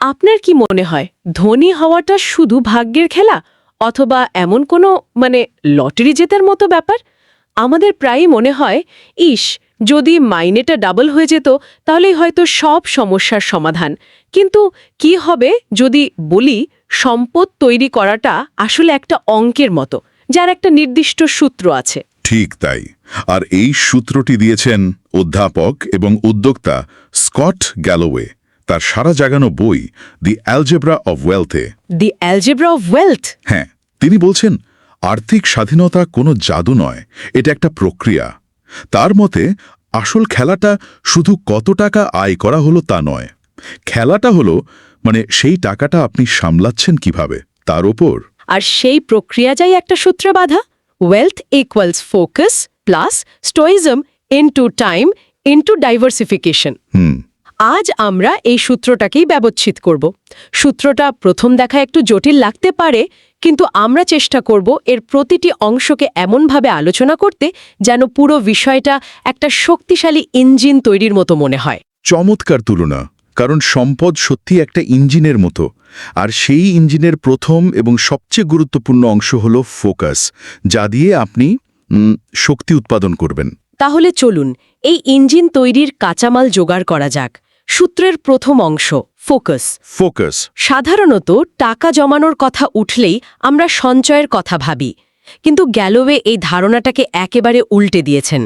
আপনার কি মনে হয়, ধনী হওয়াটা শুধু ভাগ্যের খেলা অথবা এমন কোনো মানে লটারি জেতার মতো ব্যাপার? আমাদের প্রায়ই মনে হয়, ইস, যদি মাইনেটা ডাবল হয়ে যেত, তাহলেই হয়তো সব সমস্যার সমাধান। কিন্তু কি হবে যদি বলি, সম্পদ তৈরি করাটা আসলে একটা অঙ্কের মতো, যার একটা নির্দিষ্ট সূত্র আছে। ঠিক তাই। আর এই সূত্রটি দিয়েছেন অধ্যাপক এবং উদ্যোক্তা স্কট গ্যালোওয়ে। তার সারা জাগানো বই দি অ্যালজেব্রা অব ওয়েলথে দি অ্যালজেব্রা অফ ওয়েলথ হ্যাঁ তিনি বলছেন আর্থিক স্বাধীনতা কোনো জাদু নয় এটা একটা প্রক্রিয়া। তার মতে আসল খেলাটা শুধু কত টাকা আয় করা হলো তা নয়। খেলাটা হলো মানে সেই টাকাটা আপনি সামলাচ্ছেন কীভাবে তার ওপর। আর সেই প্রক্রিয়াটাই একটা সূত্রে বাধা। Wealth equals focus plus stoicism into time into diversification হুম। আজ আমরা এই সূত্রটাকেই ব্যবচ্ছিত করব। সূত্রটা প্রথম দেখা একটু জটিল লাগতে পারে কিন্তু আমরা চেষ্টা করব এর প্রতিটি অংশকে এমনভাবে আলোচনা করতে যেন পুরো বিষয়টা একটা শক্তিশালী ইঞ্জিন তৈরির মতো মনে হয়। চমৎকার তুলনা কারণ সম্পদ সত্যি একটা ইঞ্জিনের মতো। আর সেই ইঞ্জিনের প্রথম এবং সবচেয়ে গুরুত্বপূর্ণ অংশ হল ফোকাস যা দিয়ে আপনি শক্তি উৎপাদন করবেন। তাহলে চলুন এই ইঞ্জিন তৈরির কাঁচামাল জোগাড় করা যাক। সূত্রের প্রথম অংশ ফোকাস। ফোকাস। সাধারণত টাকা জমানোর কথা উঠলেই আমরা সঞ্চয়ের কথা ভাবি। কিন্তু গ্যালোওয়ে এই ধারণাটাকে একেবারে উল্টে দিয়েছেন।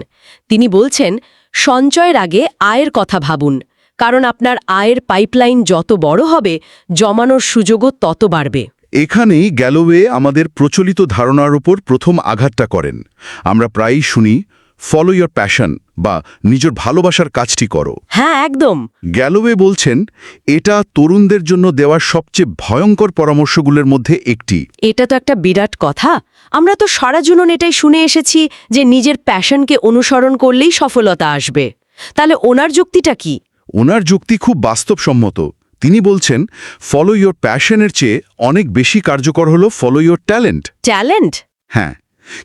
তিনি বলছেন সঞ্চয়ের আগে আয়ের কথা ভাবুন কারণ আপনার আয়ের পাইপলাইন যত বড় হবে জমানোর সুযোগও তত বাড়বে। এখানেই গ্যালোওয়ে আমাদের প্রচলিত ধারণার উপর প্রথম আঘাতটা করেন। আমরা প্রায়ই শুনি ফলো ইয়োর প্যাশন বা নিজের ভালোবাসার কাজটি করো। হ্যাঁ একদম। গ্যালোওয়ে বলছেন এটা তরুণদের জন্য দেওয়া সবচেয়ে ভয়ঙ্কর পরামর্শগুলোর মধ্যে একটি। এটা তো একটা বিরাট কথা। আমরা তো সারা জুনন এটাই শুনে এসেছি যে নিজের প্যাশনকে অনুসরণ করলেই সফলতা আসবে। তাহলে ওনার যুক্তিটা কি? ওনার যুক্তি খুব বাস্তবসম্মত। তিনি বলছেন ফলো ইয়োর প্যাশনের চেয়ে অনেক বেশি কার্যকর হলো ফলো ইয়োর ট্যালেন্ট ট্যালেন্ট হ্যাঁ।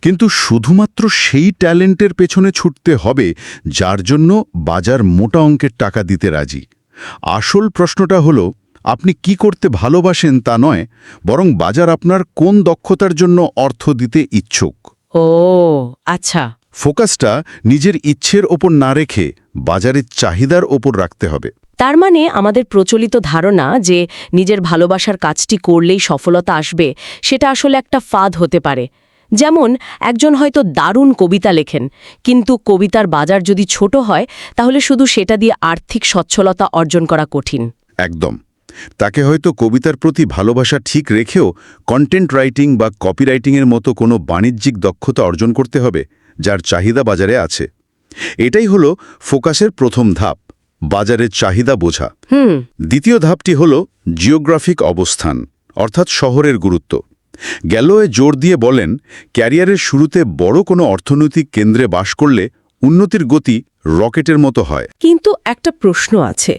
কিন্তু শুধুমাত্র সেই ট্যালেন্টের পেছনে ছুটতে হবে যার জন্য বাজার মোটা অঙ্কের টাকা দিতে রাজি। আসল প্রশ্নটা হলো আপনি কি করতে ভালোবাসেন তা নয় বরং বাজার আপনার কোন দক্ষতার জন্য অর্থ দিতে ইচ্ছুক। ও আচ্ছা। ফোকাসটা নিজের ইচ্ছের ওপর না রেখে বাজারের চাহিদার ওপর রাখতে হবে। তার মানে আমাদের প্রচলিত ধারণা যে নিজের ভালোবাসার কাজটি করলেই সফলতা আসবে সেটা আসলে একটা ফাঁদ হতে পারে। যেমন একজন হয়তো দারুণ কবিতা লেখেন কিন্তু কবিতার বাজার যদি ছোট হয় তাহলে শুধু সেটা দিয়ে আর্থিক সচ্ছলতা অর্জন করা কঠিন। একদম। তাকে হয়তো কবিতার প্রতি ভালোবাসা ঠিক রেখেও কন্টেন্ট রাইটিং বা কপিরাইটিংয়ের মতো কোনো বাণিজ্যিক দক্ষতা অর্জন করতে হবে যার চাহিদা বাজারে আছে। এটাই হলো ফোকাসের প্রথম ধাপ বাজারের চাহিদা বোঝা। দ্বিতীয় ধাপটি হল জিওগ্রাফিক অবস্থান অর্থাৎ শহরের গুরুত্ব। গ্যালোয়ে জোর দিয়ে বলেন ক্যারিয়ারের শুরুতে বড় কোনো অর্থনৈতিক কেন্দ্রে বাস করলে উন্নতির গতি রকেটের মতো হয়। কিন্তু একটা প্রশ্ন আছে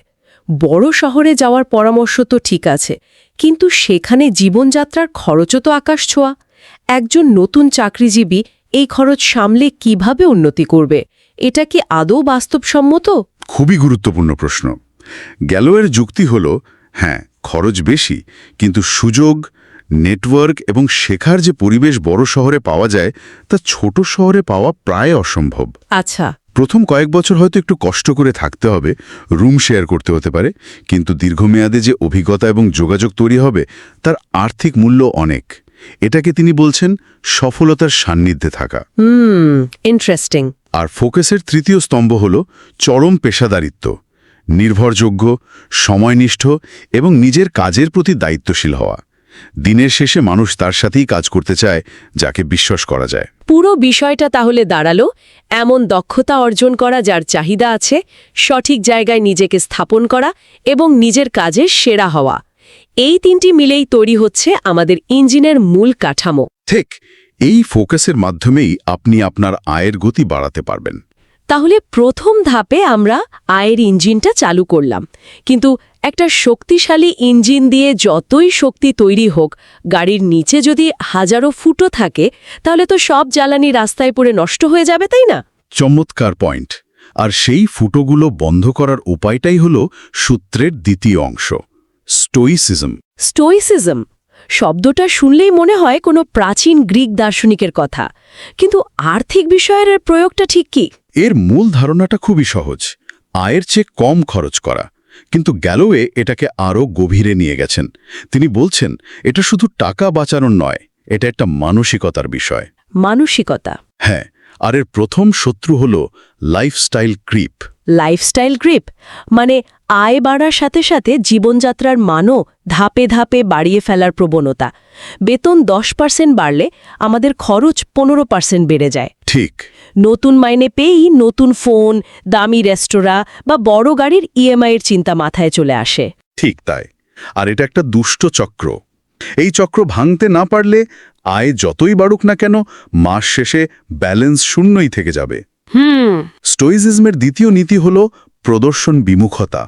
বড় শহরে যাওয়ার পরামর্শ তো ঠিক আছে কিন্তু সেখানে জীবনযাত্রার খরচও তো আকাশ ছোঁয়া। একজন নতুন চাকরিজীবী এই খরচ সামলে কীভাবে উন্নতি করবে এটা কি আদৌ বাস্তবসম্মত? খুবই গুরুত্বপূর্ণ প্রশ্ন। গ্যালোয়ের যুক্তি হল হ্যাঁ খরচ বেশি কিন্তু সুযোগ নেটওয়ার্ক এবং শেখার যে পরিবেশ বড় শহরে পাওয়া যায় তা ছোট শহরে পাওয়া প্রায় অসম্ভব। আচ্ছা। প্রথম কয়েক বছর হয়তো একটু কষ্ট করে থাকতে হবে রুম শেয়ার করতে হতে পারে কিন্তু দীর্ঘমেয়াদে যে অভিজ্ঞতা এবং যোগাযোগ তৈরি হবে তার আর্থিক মূল্য অনেক। এটাকে তিনি বলছেন সফলতার সান্নিধ্যে থাকা। হুম ইন্টারেস্টিং আর ফোকাসের তৃতীয় স্তম্ভ হল চরম পেশাদারিত্ব। নির্ভরযোগ্য সময়নিষ্ঠ এবং নিজের কাজের প্রতি দায়িত্বশীল হওয়া। দিনের শেষে মানুষ তার সাথেই কাজ করতে চায় যাকে বিশ্বাস করা যায়। পুরো বিষয়টা তাহলে দাঁড়াল এমন দক্ষতা অর্জন করা যার চাহিদা আছে সঠিক জায়গায় নিজেকে স্থাপন করা এবং নিজের কাজে সেরা হওয়া। এই তিনটি মিলেই তৈরি হচ্ছে আমাদের ইঞ্জিনের মূল কাঠামো। ঠিক এই ফোকাসের মাধ্যমেই আপনি আপনার আয়ের গতি বাড়াতে পারবেন। তাহলে প্রথম ধাপে আমরা আয়ের ইঞ্জিনটা চালু করলাম। কিন্তু একটা শক্তিশালী ইঞ্জিন দিয়ে যতই শক্তি তৈরি হোক গাড়ির নিচে যদি হাজারো ফুটো থাকে তাহলে তো সব জ্বালানি রাস্তায় পড়ে নষ্ট হয়ে যাবে তাই না? চমৎকার পয়েন্ট। আর সেই ফুটোগুলো বন্ধ করার উপায়টাই হল সূত্রের দ্বিতীয় অংশ স্টোইসিজম। স্টোইসিজম শব্দটা শুনলেই মনে হয় কোনো প্রাচীন গ্রিক দার্শনিকের কথা। কিন্তু আর্থিক বিষয়ের প্রয়োগটা ঠিক কি? এর মূল ধারণাটা খুবই সহজ। আয়ের চেয়ে কম খরচ করা। কিন্তু গ্যালোয়ে এটাকে আরও গভীরে নিয়ে গেছেন। তিনি বলছেন এটা শুধু টাকা বাঁচানোর নয় এটা একটা মানসিকতার বিষয়। মানসিকতা। হ্যাঁ আর এর প্রথম শত্রু হল লাইফস্টাইল ক্রিপ লাইফস্টাইল গ্রিপ মানে আয় বাড়ার সাথে সাথে জীবনযাত্রার মানও ধাপে ধাপে বাড়িয়ে ফেলার প্রবণতা। বেতন দশ পার্সেন্ট বাড়লে আমাদের খরচ পনেরো পার্সেন্ট বেড়ে যায়। ঠিক। নতুন মাইনে পেয়েই নতুন ফোন দামি রেস্তোরাঁ বা বড় গাড়ির ইএমআইয়ের চিন্তা মাথায় চলে আসে। ঠিক তাই। আর এটা একটা দুষ্ট চক্র। এই চক্র ভাঙতে না পারলে আয় যতই বাড়ুক না কেন মাস শেষে ব্যালেন্স শূন্যই থেকে যাবে। হুম। স্টোইজিজমের দ্বিতীয় নীতি হল প্রদর্শন বিমুখতা।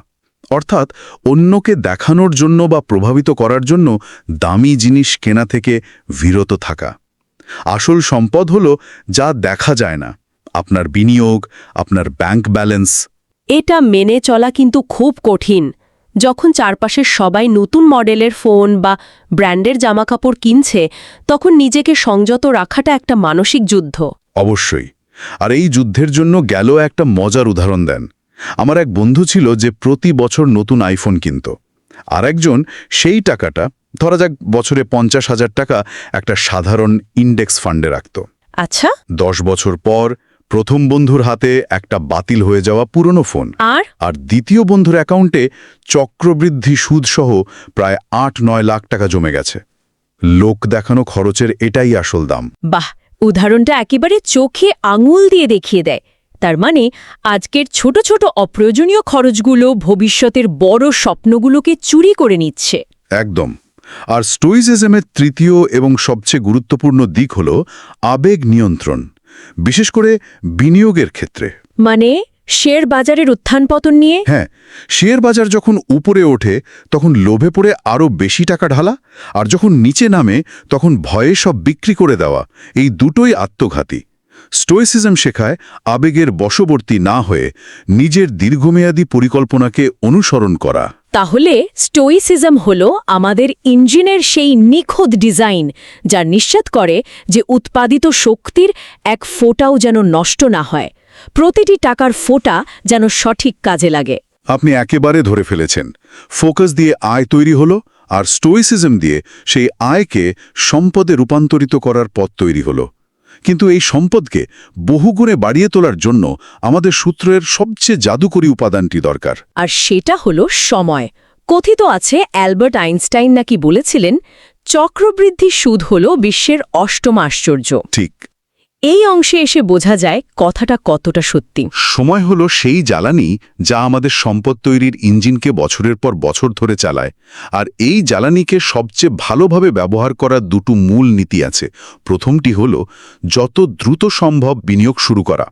অর্থাৎ অন্যকে দেখানোর জন্য বা প্রভাবিত করার জন্য দামি জিনিস কেনা থেকে বিরত থাকা। আসল সম্পদ হল যা দেখা যায় না আপনার বিনিয়োগ আপনার ব্যাংক ব্যালেন্স। এটা মেনে চলা কিন্তু খুব কঠিন। যখন চারপাশের সবাই নতুন মডেলের ফোন বা ব্র্যান্ডের জামাকাপড় কিনছে তখন নিজেকে সংযত রাখাটা একটা মানসিক যুদ্ধ। অবশ্যই। আর এই যুদ্ধের জন্য গেল একটা মজার উদাহরণ দেন। আমার এক বন্ধু ছিল যে প্রতি বছর নতুন আইফোন কিনত। আর একজন সেই টাকাটা ধরা যাক বছরে পঞ্চাশ হাজার টাকা একটা সাধারণ ইন্ডেক্স ফান্ডে রাখত। আচ্ছা। দশ বছর পর প্রথম বন্ধুর হাতে একটা বাতিল হয়ে যাওয়া পুরনো ফোন। আর? আর দ্বিতীয় বন্ধুর অ্যাকাউন্টে চক্রবৃদ্ধি সুদসহ প্রায় আট নয় লাখ টাকা জমে গেছে। লোক দেখানো খরচের এটাই আসল দাম। বাহ! উদাহরণটা একেবারে চোখে আঙুল দিয়ে দেখিয়ে দেয়। তার মানে আজকের ছোট ছোট অপ্রয়োজনীয় খরচগুলো ভবিষ্যতের বড় স্বপ্নগুলোকে চুরি করে নিচ্ছে। একদম। আর স্টোইজিজমের তৃতীয় এবং সবচেয়ে গুরুত্বপূর্ণ দিক হল আবেগ নিয়ন্ত্রণ বিশেষ করে বিনিয়োগের ক্ষেত্রে। মানে শেয়ার বাজারের উত্থান পতন নিয়ে? হ্যাঁ শেয়ার বাজার যখন উপরে ওঠে তখন লোভে পড়ে আরও বেশি টাকা ঢালা আর যখন নিচে নামে তখন ভয়ে সব বিক্রি করে দেওয়া এই দুটোই আত্মঘাতী। স্টোইসিজম শেখায় আবেগের বশবর্তী না হয়ে নিজের দীর্ঘমেয়াদী পরিকল্পনাকে অনুসরণ করা। তাহলে স্টোইসিজম হল আমাদের ইঞ্জিনের সেই নিখুঁত ডিজাইন যা নিশ্চিত করে যে উৎপাদিত শক্তির এক ফোঁটাও যেন নষ্ট না হয়। প্রতিটি টাকার ফোঁটা যেন সঠিক কাজে লাগে। আপনি একেবারে ধরে ফেলেছেন। ফোকাস দিয়ে আয় তৈরি হলো আর স্টোইসিজম দিয়ে সেই আয়কে সম্পদে রূপান্তরিত করার পথ তৈরি হলো। কিন্তু এই সম্পদকে বহুগুণে বাড়িয়ে তোলার জন্য আমাদের সূত্রের সবচেয়ে জাদুকরী উপাদানটি দরকার। আর সেটা হলো সময়। কথিত আছে অ্যালবার্ট আইনস্টাইন নাকি বলেছিলেন চক্রবৃদ্ধি সুদ হল বিশ্বের অষ্টম আশ্চর্য। ঠিক। এই অংশে এসে বোঝা যায় কথাটা কতটা সত্যি। সময় হলো সেই জ্বালানি যা আমাদের সম্পদ তৈরির ইঞ্জিনকে বছরের পর বছর ধরে চালায়, আর এই জ্বালানিকে সবচেয়ে ভালোভাবে ব্যবহার করার দুটো মূল নীতি আছে। প্রথমটি হল, যত দ্রুত সম্ভব বিনিয়োগ শুরু করা।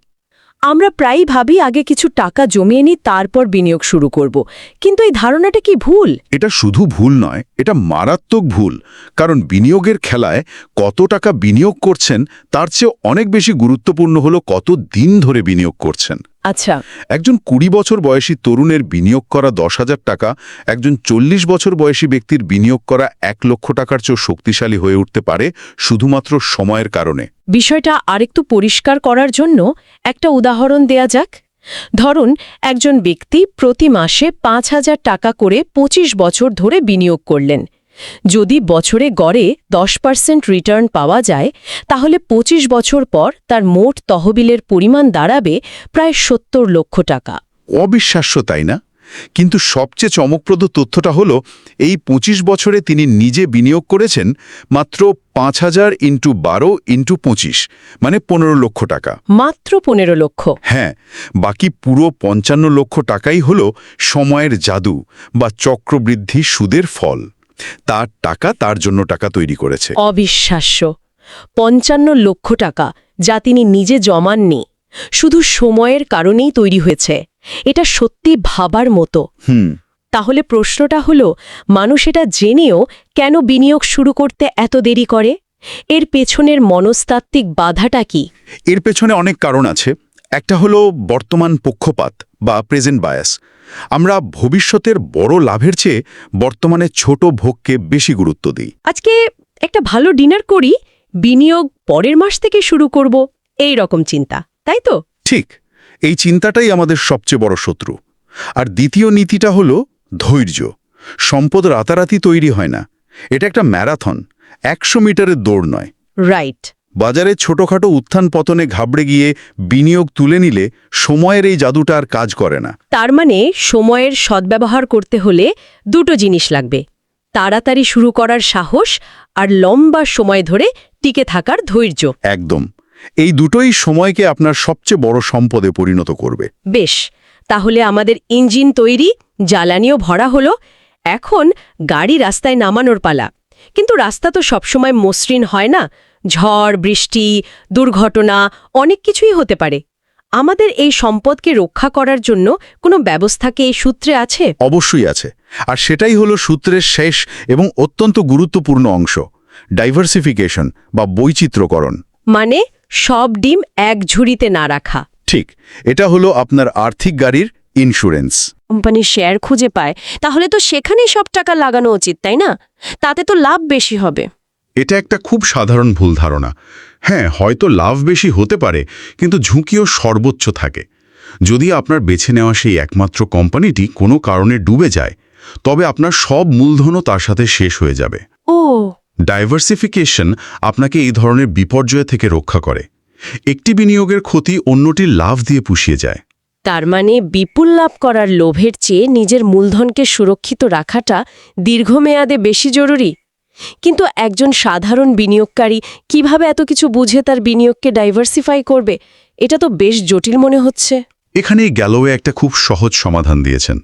আমরা প্রায়ই ভাবি আগে কিছু টাকা জমিয়ে নিই, তারপর বিনিয়োগ শুরু করব। কিন্তু এই ধারণাটা কি ভুল? এটা শুধু ভুল নয়, এটা মারাত্মক ভুল। কারণ বিনিয়োগের খেলায় কত টাকা বিনিয়োগ করছেন, তার চেয়ে অনেক বেশি গুরুত্বপূর্ণ হলো কত দিন ধরে বিনিয়োগ করছেন। আচ্ছা। একজন কুড়ি বছর বয়সী তরুণের বিনিয়োগ করা দশ হাজার টাকা একজন চল্লিশ বছর বয়সী ব্যক্তির বিনিয়োগ করা এক লক্ষ টাকার চেয়েও শক্তিশালী হয়ে উঠতে পারে শুধুমাত্র সময়ের কারণে। বিষয়টা আরেকটু পরিষ্কার করার জন্য একটা উদাহরণ দেয়া যাক। ধরুন একজন ব্যক্তি প্রতি মাসে পাঁচ হাজার টাকা করে ২৫ বছর ধরে বিনিয়োগ করলেন। যদি বছরে গড়ে দশ পার্সেন্ট রিটার্ন পাওয়া যায় তাহলে ২৫ বছর পর তার মোট তহবিলের পরিমাণ দাঁড়াবে প্রায় সত্তর লক্ষ টাকা। অবিশ্বাস্য তাই না? কিন্তু সবচেয়ে চমকপ্রদ তথ্যটা হল এই ২৫ বছরে তিনি নিজে বিনিয়োগ করেছেন মাত্র পাঁচ হাজার ইন্টু বারো ইন্টু পঁচিশ মানে পনেরো লক্ষ টাকা। মাত্র পনেরো লক্ষ। হ্যাঁ বাকি পুরো পঞ্চান্ন লক্ষ টাকাই হল সময়ের জাদু বা চক্রবৃদ্ধি সুদের ফল। তার টাকা তার জন্য টাকা তৈরি করেছে। অবিশ্বাস্য। পঞ্চান্ন লক্ষ টাকা যা তিনি নিজে জমাননি। শুধু সময়ের কারণেই তৈরি হয়েছে। এটা সত্যি ভাবার মতো। হুম। তাহলে প্রশ্নটা হলো মানুষ এটা জেনেও কেন বিনিয়োগ শুরু করতে এত দেরি করে? এর পেছনের মনস্তাত্ত্বিক বাধাটা কি? এর পেছনে অনেক কারণ আছে। একটা হলো বর্তমান পক্ষপাত বা প্রেজেন্ট বায়াস আমরা ভবিষ্যতের বড় লাভের চেয়ে বর্তমানে ছোট ভোগকে বেশি গুরুত্ব দিই। আজকে একটা ভালো ডিনার করি বিনিয়োগ পরের মাস থেকে শুরু করব এই রকম চিন্তা তাই তো? ঠিক এই চিন্তাটাই আমাদের সবচেয়ে বড় শত্রু। আর দ্বিতীয় নীতিটা হলো ধৈর্য। সম্পদ রাতারাতি তৈরি হয় না। এটা একটা ম্যারাথন একশো মিটারের দৌড় নয়। রাইট বাজারে ছোটখাটো উত্থান পতনে ঘাবড়ে গিয়ে বিনিয়োগ তুলে নিলে সময়ের এই জাদুটা আর কাজ করে না। তার মানে সময়ের সদ্ব্যবহার করতে হলে দুটো জিনিস লাগবে তাড়াতাড়ি শুরু করার সাহস আর লম্বা সময় ধরে টিকে থাকার ধৈর্য। একদম। এই দুটোই সময়কে আপনার সবচেয়ে বড় সম্পদে পরিণত করবে। বেশ তাহলে আমাদের ইঞ্জিন তৈরি জ্বালানিও ভরা হলো এখন গাড়ি রাস্তায় নামানোর পালা। কিন্তু রাস্তা তো সবসময় মসৃণ হয় না ঝড় বৃষ্টি দুর্ঘটনা অনেক কিছুই হতে পারে। আমাদের এই সম্পদকে রক্ষা করার জন্য কোনো ব্যবস্থা কি এই সূত্রে আছে? অবশ্যই আছে। আর সেটাই হলো সূত্রের শেষ এবং অত্যন্ত গুরুত্বপূর্ণ অংশ ডাইভার্সিফিকেশন বা বৈচিত্র্যকরণ। মানে সব ডিম এক ঝুড়িতে না রাখা। ঠিক এটা হলো আপনার আর্থিক গাড়ির ইন্স্যুরেন্স কোম্পানি শেয়ার খুঁজে পায় তাহলে তো সেখানেই সব টাকা লাগানো উচিত তাই না? তাতে তো লাভ বেশি হবে। এটা একটা খুব সাধারণ ভুল ধারণা। হ্যাঁ হয়তো লাভ বেশি হতে পারে কিন্তু ঝুঁকিও সর্বোচ্চ থাকে। যদি আপনার বেছে নেওয়া সেই একমাত্র কোম্পানিটি কোনো কারণে ডুবে যায় তবে আপনার সব মূলধনও তার সাথে শেষ হয়ে যাবে। ও। ডাইভার্সিফিকেশন আপনাকে এই ধরনের বিপর্যয় থেকে রক্ষা করে। একটি বিনিয়োগের ক্ষতি অন্যটির লাভ দিয়ে পুষিয়ে যায়। তার মানে বিপুল লাভ করার লোভের চেয়ে নিজের মূলধনকে সুরক্ষিত রাখাটা দীর্ঘমেয়াদে বেশি জরুরি? কিন্তু একজন সাধারণ বিনিয়োগকারী কীভাবে এত কিছু বুঝে তার বিনিয়োগকে ডাইভার্সিফাই করবে? এটা তো বেশ জটিল মনে হচ্ছে। এখানে গ্যালোয়ে একটা খুব সহজ সমাধান দিয়েছেন।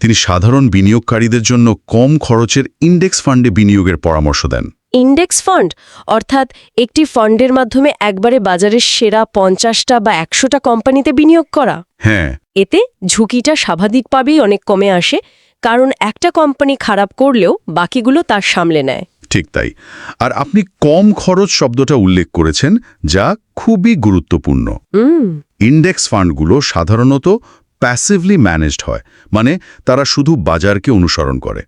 তিনি সাধারণ বিনিয়োগকারীদের জন্য কম খরচের ইন্ডেক্স ফান্ডে বিনিয়োগের পরামর্শ দেন। ইন্ডেক্স ফান্ড অর্থাৎ একটি ফান্ডের মাধ্যমে একবারে বাজারের সেরা পঞ্চাশটা বা একশোটা কোম্পানিতে বিনিয়োগ করা। হ্যাঁ। এতে ঝুঁকিটা স্বাভাবিকভাবেই অনেক কমে আসে। কারণ একটা কোম্পানি খারাপ করলেও বাকিগুলো তার সামলে নেয়। ঠিক তাই। আর আপনি কম খরচ শব্দটা উল্লেখ করেছেন যা খুবই গুরুত্বপূর্ণ। ইন্ডেক্স ফান্ডগুলো সাধারণত প্যাসিভলি ম্যানেজড হয় মানে তারা শুধু বাজারকে অনুসরণ করে।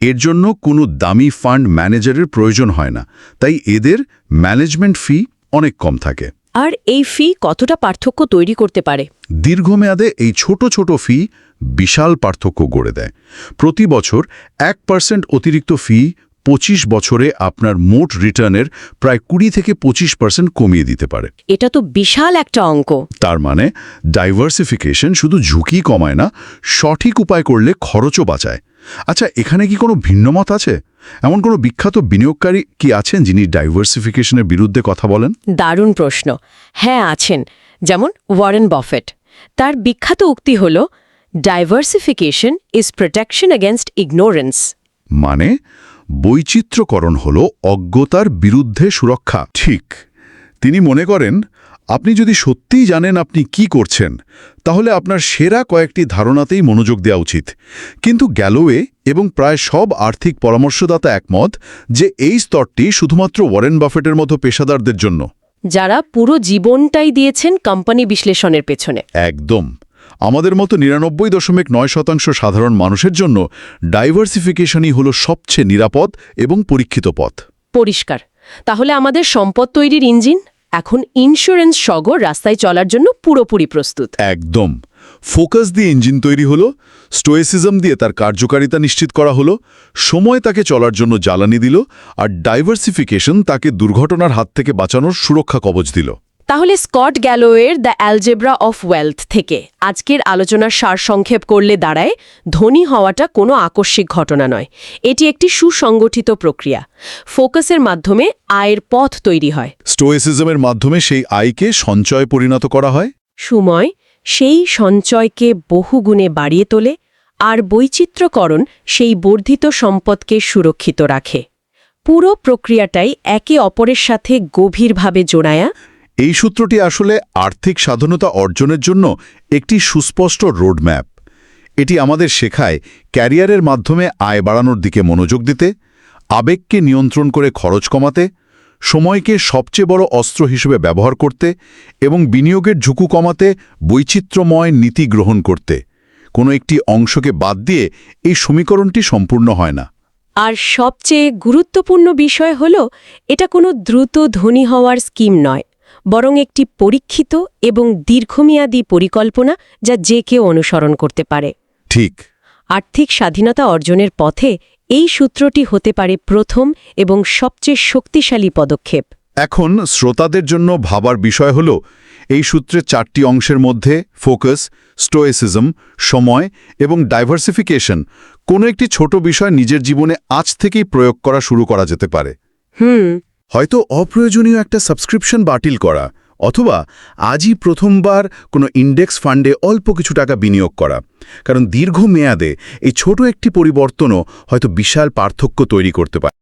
এর জন্য কোনো দামি ফান্ড ম্যানেজারের প্রয়োজন হয় না তাই এদের ম্যানেজমেন্ট ফি অনেক কম থাকে। আর এই ফি কতটা পার্থক্য তৈরি করতে পারে? দীর্ঘমেয়াদে এই ছোট ছোট ফি বিশাল পার্থক্য গড়ে দেয়। প্রতি বছর এক পার্সেন্ট অতিরিক্ত ফি পঁচিশ বছরে আপনার মোট রিটার্নের প্রায় কুড়ি থেকে পঁচিশ পার্সেন্ট কমিয়ে দিতে পারে। এটা তো বিশাল একটা অঙ্ক। তার মানে ডাইভার্সিফিকেশন শুধু ঝুঁকি কমায় না সঠিক উপায় করলে খরচও বাঁচায়। আচ্ছা এখানে কি কোনো ভিন্নমত আছে? এমন কোনো বিখ্যাত বিনিয়োগকারী কি আছেন যিনি ডাইভার্সিফিকেশনের বিরুদ্ধে কথা বলেন? দারুণ প্রশ্ন। হ্যাঁ আছেন। যেমন ওয়ারেন বফেট। তার বিখ্যাত উক্তি হল diversification is protection against ignorance মানে? বৈচিত্র্যকরণ হল অজ্ঞতার বিরুদ্ধে সুরক্ষা। ঠিক। তিনি মনে করেন আপনি যদি সত্যিই জানেন আপনি কি করছেন তাহলে আপনার সেরা কয়েকটি ধারণাতেই মনোযোগ দেওয়া উচিত। কিন্তু গ্যালোয়ে এবং প্রায় সব আর্থিক পরামর্শদাতা একমত যে এই স্তরটি শুধুমাত্র ওয়ারেন বাফেটের মতো পেশাদারদের জন্য। যারা পুরো জীবনটাই দিয়েছেন কোম্পানি বিশ্লেষণের পেছনে। একদম। আমাদের মতো নিরানব্বই দশমিক নয় শতাংশ সাধারণ মানুষের জন্য ডাইভার্সিফিকেশনই হল সবচেয়ে নিরাপদ এবং পরীক্ষিত পথ। পরিষ্কার। তাহলে আমাদের সম্পদ তৈরির ইঞ্জিন? এখন ইন্স্যুরেন্স সগ রাস্তায় চলার জন্য পুরোপুরি প্রস্তুত। একদম। ফোকাস দিয়ে ইঞ্জিন তৈরি হলো স্টোয়েসিজম দিয়ে তার কার্যকারিতা নিশ্চিত করা হলো সময় তাকে চলার জন্য জ্বালানি দিল আর ডাইভার্সিফিকেশন তাকে দুর্ঘটনার হাত থেকে বাঁচানোর সুরক্ষা কবচ দিল। তাহলে স্কট গ্যালোয়ের দ্য অ্যালজেব্রা অফ ওয়েলথ থেকে আজকের আলোচনার সারসংক্ষেপ করলে দাঁড়ায় ধনী হওয়াটা কোনো আকস্মিক ঘটনা নয়। এটি একটি সুসংগঠিত প্রক্রিয়া। ফোকাসের মাধ্যমে আয়ের পথ তৈরি হয়। স্টোয়েসিজমের মাধ্যমে সেই আয়কে সঞ্চয় পরিণত করা হয়। সময় সেই সঞ্চয়কে বহুগুণে বাড়িয়ে তোলে আর বৈচিত্র্যকরণ সেই বর্ধিত সম্পদকে সুরক্ষিত রাখে। পুরো প্রক্রিয়াটাই একে অপরের সাথে গভীরভাবে জোড়ায়া এই সূত্রটি আসলে আর্থিক স্বাধীনতা অর্জনের জন্য একটি সুস্পষ্ট রোডম্যাপ। এটি আমাদের শেখায় ক্যারিয়ারের মাধ্যমে আয় বাড়ানোর দিকে মনোযোগ দিতে, আবেগকে নিয়ন্ত্রণ করে খরচ কমাতে, সময়কে সবচেয়ে বড় অস্ত্র হিসেবে ব্যবহার করতে এবং বিনিয়োগের ঝুঁকু কমাতে বৈচিত্র্যময় নীতি গ্রহণ করতে। কোনো একটি অংশকে বাদ দিয়ে এই সমীকরণটি সম্পূর্ণ হয় না। আর সবচেয়ে গুরুত্বপূর্ণ বিষয় হল, এটা কোনো দ্রুত ধনী হওয়ার স্কিম নয়। বরং একটি পরীক্ষিত এবং দীর্ঘমেয়াদী পরিকল্পনা যা যে কেউ অনুসরণ করতে পারে। ঠিক। আর্থিক স্বাধীনতা অর্জনের পথে এই সূত্রটি হতে পারে প্রথম এবং সবচেয়ে শক্তিশালী পদক্ষেপ। এখন শ্রোতাদের জন্য ভাবার বিষয় হল এই সূত্রের চারটি অংশের মধ্যে ফোকাস স্টোয়েসিজম সময় এবং ডাইভার্সিফিকেশন কোনো একটি ছোট বিষয় নিজের জীবনে আজ থেকেই প্রয়োগ করা শুরু করা যেতে পারে। হুম। হয়তো অপ্রয়োজনীয় একটা সাবস্ক্রিপশন বাতিল করা, অথবা আজই প্রথমবার কোনো ইন্ডেক্স ফান্ডে অল্প কিছু টাকা বিনিয়োগ করা। কারণ দীর্ঘ মেয়াদে এই ছোট একটি পরিবর্তনও হয়তো বিশাল পার্থক্য তৈরি করতে পারে।